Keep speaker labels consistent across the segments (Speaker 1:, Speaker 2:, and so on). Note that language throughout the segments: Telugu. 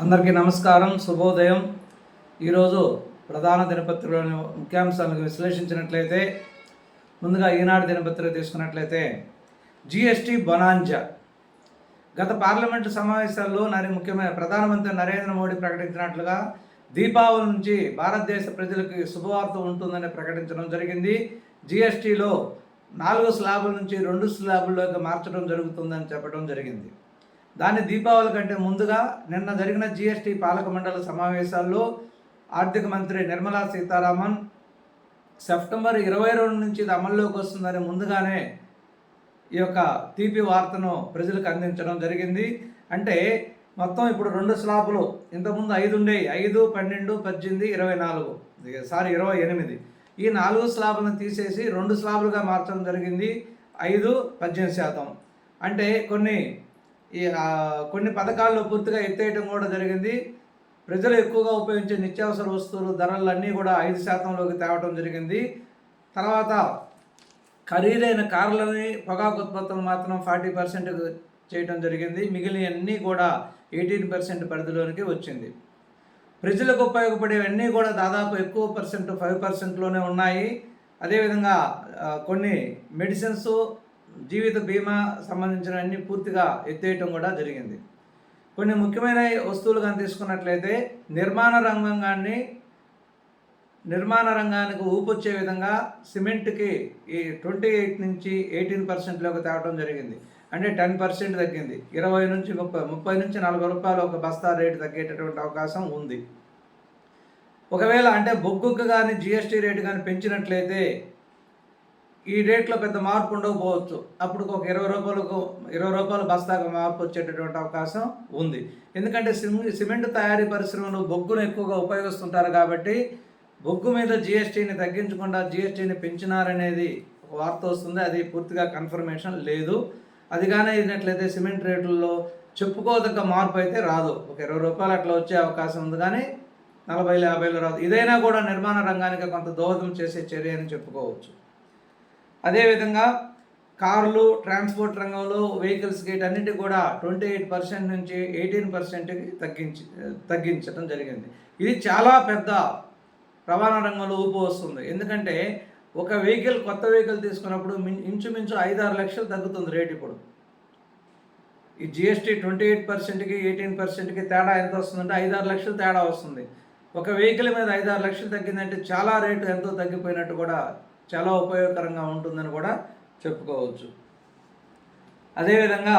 Speaker 1: అందరికీ నమస్కారం శుభోదయం. ఈరోజు ప్రధాన దినపత్రికలోని ముఖ్యాంశాలను విశ్లేషించినట్లయితే ముందుగా ఈనాడు దినపత్రిక తీసుకున్నట్లయితే జిఎస్టి బొనాంజా. గత పార్లమెంటు సమావేశాల్లో నరి ముఖ్యమైన ప్రధానమంత్రి నరేంద్ర మోడీ ప్రకటించినట్లుగా దీపావళి నుంచి భారతదేశ ప్రజలకు శుభవార్త ఉంటుందని ప్రకటించడం జరిగింది. జిఎస్టిలో నాలుగు స్లాబుల నుంచి రెండు స్లాబుల్లోకి మార్చడం జరుగుతుందని చెప్పడం జరిగింది. దాన్ని దీపావళి కంటే ముందుగా నిన్న జరిగిన జిఎస్టి పాలక మండలి సమావేశాల్లో ఆర్థిక మంత్రి నిర్మలా సీతారామన్ సెప్టెంబర్ ఇరవై రెండు నుంచి ఇది అమల్లోకి వస్తుందని ముందుగానే ఈ యొక్క తీపి వార్తను ప్రజలకు అందించడం జరిగింది. అంటే మొత్తం ఇప్పుడు రెండు స్లాబులు ఇంతకుముందు ఐదు ఉండేవి ఐదు పన్నెండు పద్దెనిమిది ఇరవై నాలుగు. సారీ ఇరవై ఎనిమిది. ఈ నాలుగు స్లాబులను తీసేసి రెండు స్లాబులుగా మార్చడం జరిగింది. ఐదు పద్దెనిమిది శాతం. అంటే కొన్ని ఈ కొన్ని పథకాల్లో పూర్తిగా ఎత్తేయటం కూడా జరిగింది. ప్రజలు ఎక్కువగా ఉపయోగించే నిత్యావసర వస్తువులు ధరలన్నీ కూడా ఐదు శాతంలోకి తేవటం జరిగింది. తర్వాత ఖరీదైన కార్లని పొగాకు ఉత్పత్తులు మాత్రం ఫార్టీ పర్సెంట్ చేయడం జరిగింది. మిగిలినవన్నీ కూడా ఎయిటీన్ పర్సెంట్ పరిధిలోనికి వచ్చింది. ప్రజలకు ఉపయోగపడేవన్నీ కూడా దాదాపు ఎక్కువ పర్సెంట్ ఫైవ్ పర్సెంట్లోనే ఉన్నాయి. అదేవిధంగా కొన్ని మెడిసిన్స్ జీవిత బీమా సంబంధించిన అన్ని పూర్తిగా ఎత్తేయటం కూడా జరిగింది. కొన్ని ముఖ్యమైన వస్తువులు కానీ తీసుకున్నట్లయితే నిర్మాణ రంగాన్ని నిర్మాణ రంగానికి ఊపొచ్చే విధంగా సిమెంట్కి ఈ ట్వంటీ ఎయిట్ నుంచి ఎయిటీన్ పర్సెంట్లోకి తేవడం జరిగింది. అంటే టెన్ పర్సెంట్ తగ్గింది. ఇరవై నుంచి ముప్పై ముప్పై నుంచి నలభై రూపాయలు ఒక బస్తా రేటు తగ్గేటటువంటి అవకాశం ఉంది. ఒకవేళ అంటే బొగ్గుకు కానీ జిఎస్టీ రేటు కానీ పెంచినట్లయితే ఈ రేట్లో పెద్ద మార్పు ఉండకపోవచ్చు. అప్పుడు ఒక ఇరవై రూపాయలకు ఇరవై రూపాయల బస్తాకు మార్పు వచ్చేటటువంటి అవకాశం ఉంది. ఎందుకంటే సిమ్- సిమెంట్ తయారీ పరిశ్రమలు బొగ్గును ఎక్కువగా ఉపయోగిస్తుంటారు కాబట్టి బొగ్గు మీద జిఎస్టీని తగ్గించకుండా జిఎస్టీని పెంచినారనేది ఒక వార్త వస్తుంది. అది పూర్తిగా కన్ఫర్మేషన్ లేదు. అది కానీ అయినట్లయితే సిమెంట్ రేట్లలో చెప్పుకోదగ్గ మార్పు అయితే రాదు. ఒక ఇరవై రూపాయలు అట్లా వచ్చే అవకాశం ఉంది కానీ నలభై యాభైలో రాదు. ఇదైనా కూడా నిర్మాణ రంగానికి కొంత దోహదం చేసే చర్య అని చెప్పుకోవచ్చు. అదేవిధంగా కార్లు ట్రాన్స్పోర్ట్ రంగంలో వెహికల్స్ గేట్ అన్నిటి కూడా ట్వంటీ ఎయిట్ పర్సెంట్ నుంచి ఎయిటీన్ పర్సెంట్కి తగ్గించి తగ్గించడం జరిగింది. ఇది చాలా పెద్ద రవాణా రంగంలో ఊపు వస్తుంది. ఎందుకంటే ఒక వెహికల్ కొత్త వెహికల్ తీసుకున్నప్పుడు మిన్- ఇంచుమించు ఐదారు లక్షలు తగ్గుతుంది రేట్ ఇప్పుడు. ఈ జిఎస్టీ ట్వంటీ ఎయిట్ పర్సెంట్కి ఎయిటీన్ పర్సెంట్కి తేడా ఎంత వస్తుందంటే ఐదారు లక్షలు తేడా వస్తుంది. ఒక వెహికల్ మీద ఐదారు లక్షలు తగ్గిందంటే చాలా రేటు ఎంతో తగ్గిపోయినట్టు కూడా చాలా ఉపయోగకరంగా ఉంటుందని కూడా చెప్పుకోవచ్చు. అదేవిధంగా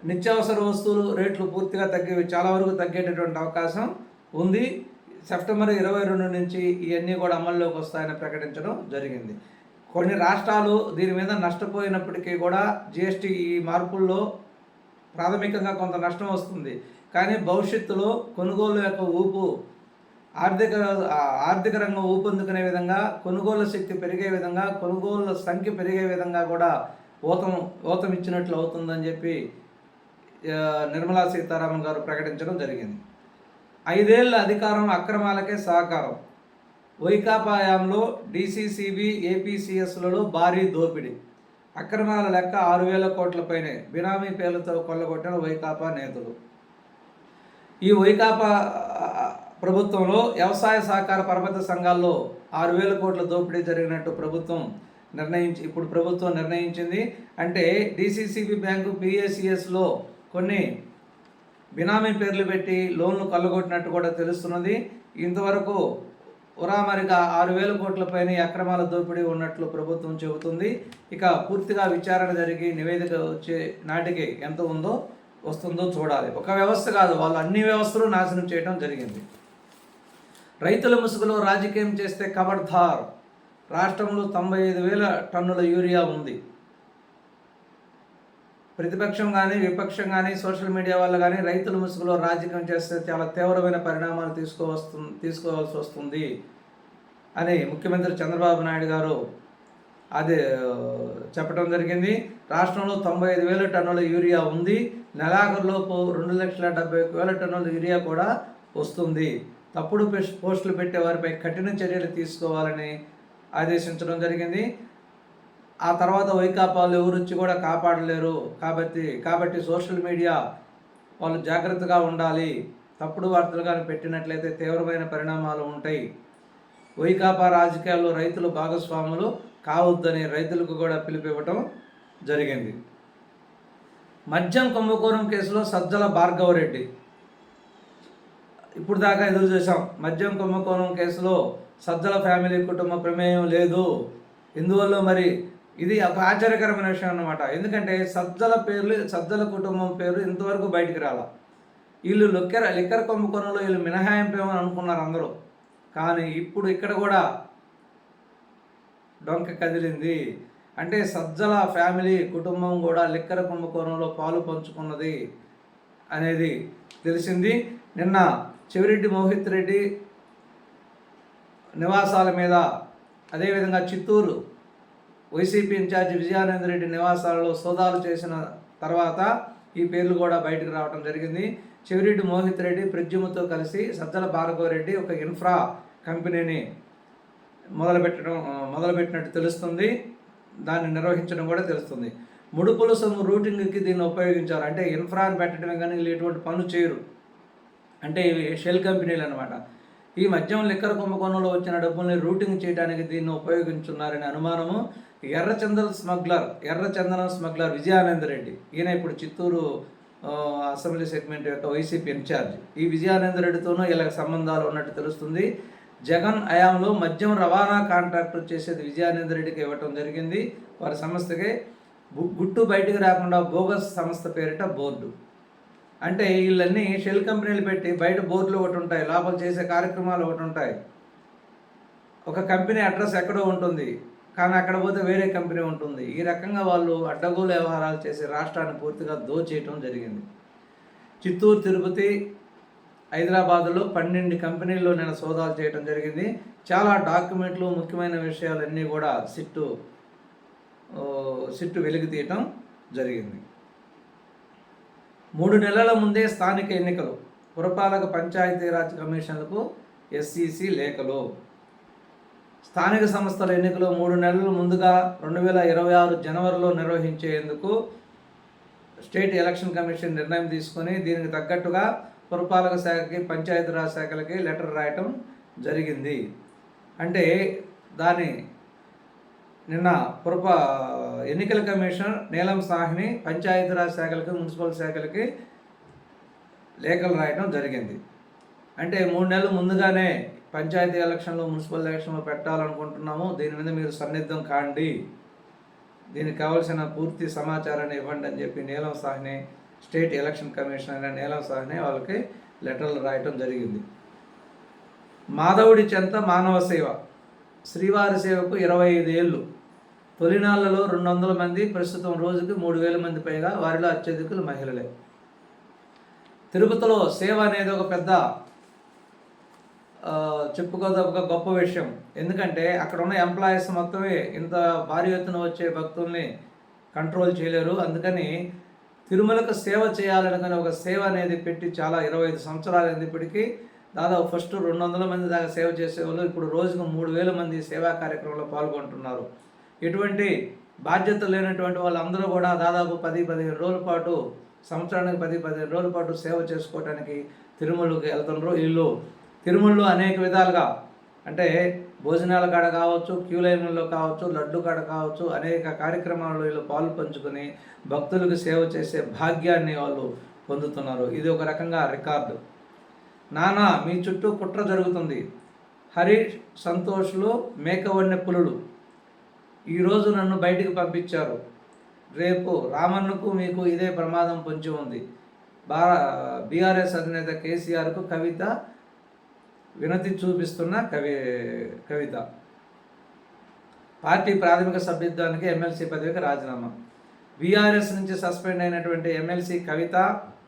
Speaker 1: నిత్యావసర వస్తువులు రేట్లు పూర్తిగా తగ్గేవి చాలా వరకు తగ్గేటటువంటి అవకాశం ఉంది. సెప్టెంబర్ ఇరవై రెండు నుంచి ఇవన్నీ కూడా అమల్లోకి వస్తాయని ప్రకటించడం జరిగింది. కొన్ని రాష్ట్రాలు దీని మీద నష్టపోయినప్పటికీ కూడా జిఎస్టీ ఈ మార్పుల్లో ప్రాథమికంగా కొంత నష్టం వస్తుంది. కానీ భవిష్యత్తులో కొనుగోలు యొక్క ఊపు ఆర్థిక ఆర్థిక రంగం ఊపందుకునే విధంగా కొనుగోలు శక్తి పెరిగే విధంగా కొనుగోలు సంఖ్య పెరిగే విధంగా కూడా ఊతం ఊతం ఇచ్చినట్లు అవుతుందని చెప్పి నిర్మలా సీతారామన్ గారు ప్రకటించడం జరిగింది. ఐదేళ్ళ అధికారం అక్రమాలకే సహకారం వైకాపాయాంలో డీసీసీబీ ఏపీసీఎస్లలో భారీ దోపిడీ. అక్రమాల లెక్క ఆరు వేల కోట్లపైనే బినామీ పేర్లతో కొల్లగొట్టిన వైకాపా నేతలు. ఈ వైకాపా ప్రభుత్వంలో వ్యవసాయ సహకార పరపతి సంఘాల్లో ఆరు వేల కోట్ల దోపిడీ జరిగినట్టు ప్రభుత్వం నిర్ణయించి ఇప్పుడు ప్రభుత్వం నిర్ణయించింది. అంటే డిసిసిబి బ్యాంకు పిఎస్సిఎస్లో కొన్ని బినామీ పేర్లు పెట్టి లోన్లు కళ్ళగొట్టినట్టు కూడా తెలుస్తున్నది. ఇంతవరకు ఉరామరిగా ఆరు వేల కోట్ల పైన అక్రమాల దోపిడీ ఉన్నట్లు ప్రభుత్వం చెబుతుంది. ఇక పూర్తిగా విచారణ జరిగి నివేదిక వచ్చే నాటికి ఎంత ఉందో వస్తుందో చూడాలి. ఒక వ్యవస్థ కాదు వాళ్ళు అన్ని వ్యవస్థలు నాశనం చేయడం జరిగింది. రైతుల ముసుగులో రాజకీయం చేస్తే ఖబర్దార్ రాష్ట్రంలో తొంభై ఐదు వేల టన్నుల యూరియా ఉంది. ప్రతిపక్షం కానీ విపక్షం కానీ సోషల్ మీడియా వాళ్ళు కానీ రైతుల ముసుగులో రాజకీయం చేస్తే చాలా తీవ్రమైన పరిణామాలు తీసుకోవస్తు తీసుకోవాల్సి వస్తుంది అని ముఖ్యమంత్రి చంద్రబాబు నాయుడు గారు అది చెప్పడం జరిగింది. రాష్ట్రంలో తొంభై ఐదు వేల టన్నుల యూరియా ఉంది. నెలాఖరులోపు రెండు లక్షల డెబ్బై ఒక వేల టన్నుల యూరియా కూడా వస్తుంది. తప్పుడు పోస్టులు పెట్టే వారిపై కఠిన చర్యలు తీసుకోవాలని ఆదేశించడం జరిగింది. ఆ తర్వాత వైకాపాలు ఎవరు వచ్చి కూడా కాపాడలేరు. కాబట్టి కాబట్టి సోషల్ మీడియా వాళ్ళు జాగ్రత్తగా ఉండాలి. తప్పుడు వార్తలు కానీ పెట్టినట్లయితే తీవ్రమైన పరిణామాలు ఉంటాయి. వైకాపా రాజకీయాల్లో రైతులు భాగస్వాములు కావద్దని రైతులకు కూడా పిలుపివ్వటం జరిగింది. మద్యం కుంభకోణం కేసులో సజ్జల భార్గవరెడ్డి ఇప్పుడు దాకా ఎదురు చూసాం మద్యం కుంభకోణం కేసులో సజ్జల ఫ్యామిలీ కుటుంబ ప్రమేయం లేదు. ఇందువల్ల మరి? ఇది ఒక ఆశ్చర్యకరమైన విషయం అన్నమాట. ఎందుకంటే సజ్జల పేర్లు సజ్జల కుటుంబం పేరు ఇంతవరకు బయటికి రాల. వీళ్ళు లిక్కర లిక్కర్ కుంభకోణంలో వీళ్ళు మినహాయింపేమని అనుకున్నారు అందరూ. కానీ ఇప్పుడు ఇక్కడ కూడా డొంక కదిలింది. అంటే సజ్జల ఫ్యామిలీ కుటుంబం కూడా లిక్కర కుంభకోణంలో పాలు పంచుకున్నది అనేది తెలిసింది. నిన్న చెవిరెడ్డి మోహిత్ రెడ్డి నివాసాల మీద అదేవిధంగా Chittoor YCP in charge Vijayananda Reddy నివాసాలలో సోదాలు చేసిన తర్వాత ఈ పేర్లు కూడా బయటకు రావడం జరిగింది. చెవిరెడ్డి మోహిత్ రెడ్డి ప్రద్యుమ్తో కలిసి సజ్జల భార్గవరెడ్డి ఒక ఇన్ఫ్రా కంపెనీని మొదలుపెట్టడం మొదలుపెట్టినట్టు తెలుస్తుంది. దాన్ని నిర్వహించడం కూడా తెలుస్తుంది. ముడుపుల సొమ్ము రూటింగ్కి దీన్ని ఉపయోగించారు. అంటే ఇన్ఫ్రాని పెట్టడమే కానీ వీళ్ళు ఎటువంటి పనులు చేయరు. అంటే ఇవి షెల్ కంపెనీలు అనమాట ఈ మద్యం లిక్కర్ కుంభకోణంలో వచ్చిన డబ్బుల్ని రూటింగ్ చేయడానికి దీన్ని ఉపయోగించున్నారనే అనుమానము ఎర్రచందన స్మగ్లర్ ఎర్రచందనం స్మగ్లర్ విజయానంద రెడ్డి. ఈయన ఇప్పుడు చిత్తూరు అసెంబ్లీ సెగ్మెంట్ యొక్క వైసీపీ ఇన్ఛార్జ్. ఈ విజయానంద రెడ్డితోనూ సంబంధాలు ఉన్నట్టు తెలుస్తుంది. జగన్ హయాంలో మద్యం రవాణా కాంట్రాక్ట్ చేసేది విజయానంద రెడ్డికి ఇవ్వటం జరిగింది. వారి సంస్థకి గుట్టు బయటికి రాకుండా బోగస్ సంస్థ పేరిట బోర్డు. అంటే వీళ్ళన్నీ షెల్ కంపెనీలు పెట్టి బయట బోర్డులు ఒకటి ఉంటాయి లోపల చేసే కార్యక్రమాలు ఒకటి ఉంటాయి. ఒక కంపెనీ అడ్రస్ ఎక్కడో ఉంటుంది కానీ అక్కడ పోతే వేరే కంపెనీ ఉంటుంది. ఈ రకంగా వాళ్ళు అడ్డగోలు వ్యవహారాలు చేసి రాష్ట్రాన్ని పూర్తిగా దోచేయటం జరిగింది. చిత్తూరు తిరుపతి హైదరాబాద్లో పన్నెండు కంపెనీల్లో నేను సోదాలు చేయడం జరిగింది. చాలా డాక్యుమెంట్లు ముఖ్యమైన విషయాలన్నీ కూడా సిట్టు సిట్టు వెలికి తీయటం జరిగింది. మూడు నెలల ముందే స్థానిక ఎన్నికలు. పురపాలక పంచాయతీరాజ్ కమిషన్లకు ఎస్సిసి లేఖలు. స్థానిక సంస్థల ఎన్నికలు మూడు నెలల ముందుగా రెండు వేల ఇరవై ఆరు జనవరిలో నిర్వహించేందుకు స్టేట్ ఎలక్షన్ కమిషన్ నిర్ణయం తీసుకొని దీనికి తగ్గట్టుగా పురపాలక శాఖకి పంచాయతీరాజ్ శాఖలకి లెటర్ రాయటం జరిగింది. అంటే దాని నిన్న పురప ఎన్నికల కమిషనర్ నీలం సాహ్ని పంచాయతీరాజ్ శాఖలకి మున్సిపల్ శాఖలకి లేఖలు రాయడం జరిగింది. అంటే మూడు నెలలు ముందుగానే పంచాయతీ ఎలక్షన్లో మున్సిపల్ ఎలక్షన్లో పెట్టాలనుకుంటున్నాము. దీని మీద మీరు సన్నిద్ధం కాండి. దీనికి కావాల్సిన పూర్తి సమాచారాన్ని ఇవ్వండి అని చెప్పి నీలం సాహ్ని స్టేట్ ఎలక్షన్ కమిషనర్ అయిన నీలం సాహ్ని వాళ్ళకి లెటర్లు రాయటం జరిగింది. మాధవుడి చెంత మానవ సేవ. శ్రీవారి సేవకు ఇరవై ఐదు ఏళ్ళు. తొలినాళ్ళలో రెండు వందల మంది ప్రస్తుతం రోజుకి మూడు వేల మంది పైగా వారిలో అత్యధికులు మహిళలే. తిరుపతిలో సేవ అనేది ఒక పెద్ద ఆ, చెప్పుకోదగ్గ గొప్ప విషయం. ఎందుకంటే అక్కడ ఉన్న ఎంప్లాయీస్ మొత్తమే ఇంత భారీ ఎత్తున వచ్చే భక్తుల్ని కంట్రోల్ చేయలేరు. అందుకని తిరుమలకు సేవ చేయాలనుకునే ఒక సేవ అనేది పెట్టి చాలా ఇరవై ఐదు సంవత్సరాలు అయింది ఇప్పటికీ. దాదాపు ఫస్ట్ రెండు వందల మంది దాకా సేవ చేసేవాళ్ళు ఇప్పుడు రోజుకు మూడు వేల మంది సేవా కార్యక్రమంలో పాల్గొంటున్నారు. ఇటువంటి బాధ్యత లేనటువంటి వాళ్ళందరూ కూడా దాదాపు పది పదిహేను రోజుల పాటు సంవత్సరానికి పది పదిహేను రోజుల పాటు సేవ చేసుకోవడానికి తిరుమలకి వెళ్తున్నారు వీళ్ళు తిరుమలలో అనేక విధాలుగా అంటే భోజనాల కాడ కావచ్చు క్యూ లైన్లలో కావచ్చు లడ్డు కాడ కావచ్చు అనేక కార్యక్రమాల్లో వీళ్ళు పాలు పంచుకొని భక్తులకు సేవ చేసే భాగ్యాన్ని వాళ్ళు పొందుతున్నారు. ఇది ఒక రకంగా రికార్డు. నానా మీ చుట్టూ కుట్ర జరుగుతుంది. హరీష్ సంతోష్లు మేకవన్నె పులుడు ఈరోజు నన్ను బయటికి పంపించారు. రేపు రామన్నకు మీకు ఇదే ప్రమాదం పొంచి ఉంది. బా బీఆర్ఎస్ అధినేత కేసీఆర్కు కవిత వినతి చూపిస్తున్న కవి కవిత. పార్టీ ప్రాథమిక సభ్యత్వానికి ఎమ్మెల్సీ పదవికి రాజీనామా. బీఆర్ఎస్ నుంచి సస్పెండ్ అయినటువంటి ఎమ్మెల్సీ కవిత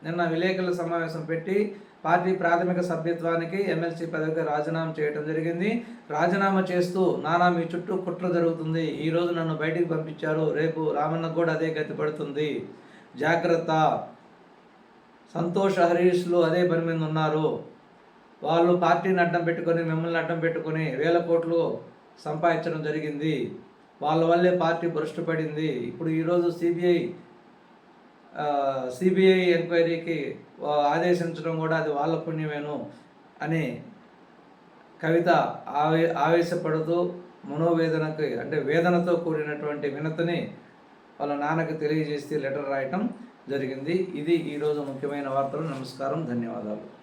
Speaker 1: నిన్న విలేకరుల సమావేశం పెట్టి పార్టీ ప్రాథమిక సభ్యత్వానికి ఎమ్మెల్సీ పదవికి రాజీనామా చేయడం జరిగింది. రాజీనామా చేస్తూ నానా మీ చుట్టూ కుట్ర జరుగుతుంది. ఈ రోజు నన్ను బయటికి పంపించారు. రేపు రామన్న కూడా అదే గతి పడుతుంది. జాగ్రత్త. సంతోష్ హరీష్లు అదే పని మీద ఉన్నారు. వాళ్ళు పార్టీని అడ్డం పెట్టుకొని మిమ్మల్ని అడ్డం పెట్టుకొని వేల కోట్లు సంపాదించడం జరిగింది. వాళ్ళ వల్లే పార్టీ భ్రష్టు పడింది. ఇప్పుడు ఈరోజు సిబిఐ సిబిఐ ఎంక్వైరీకి ఆదేశించడం కూడా అది వాళ్ళ పుణ్యమేను అని కవిత ఆవే ఆవేశపడుతూ మనోవేదనకి అంటే వేదనతో కూడినటువంటి వినతిని వాళ్ళ నాన్నకి తెలియజేసి లెటర్ రాయటం జరిగింది. ఇది ఈరోజు ముఖ్యమైన వార్తలు. నమస్కారం. ధన్యవాదాలు.